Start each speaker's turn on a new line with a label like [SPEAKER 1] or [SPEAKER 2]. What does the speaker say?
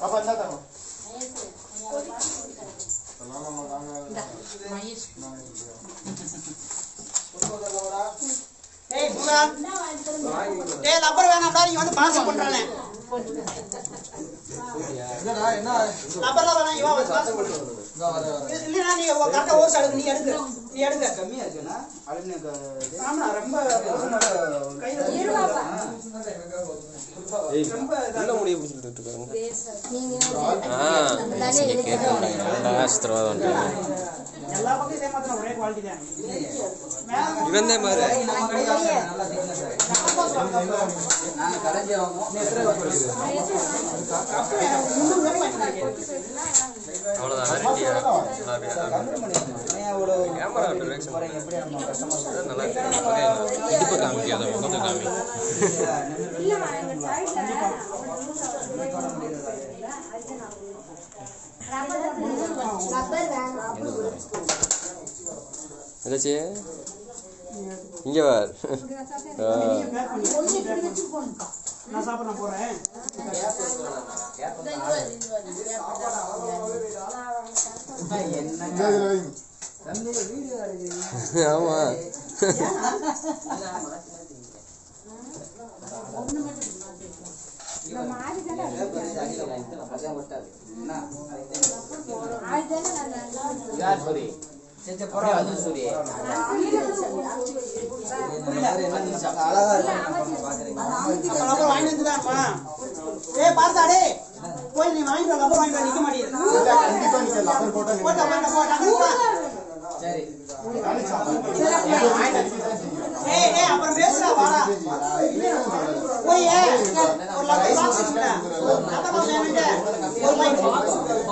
[SPEAKER 1] பாப்பா இருந்தா தாங்க
[SPEAKER 2] ஏய் பூரா நீ வந்து
[SPEAKER 3] கம்மியா
[SPEAKER 2] பண்றானே ரொம்ப சேம் மாதிரி ஒரே குவாலிட்டி
[SPEAKER 4] இருக்கு இடுப்பு காமிக்காத முகத்தை காமி எதாச்சி வார்
[SPEAKER 2] நான் சாப்பிட போறேன்.
[SPEAKER 4] ஆமா.
[SPEAKER 3] அழகா
[SPEAKER 2] போய் நீ வாங்கிட்டு வா, ரப்பர் வாங்கிட்டு நிக்க மாட்டேங்குது
[SPEAKER 1] லப்பர்.
[SPEAKER 3] சரி
[SPEAKER 2] ஏய் ஏய் அப்புறம் பேசுடா வாடா போய் ஏய் ஒரு லப்பர் பாக்ஸ் மைக்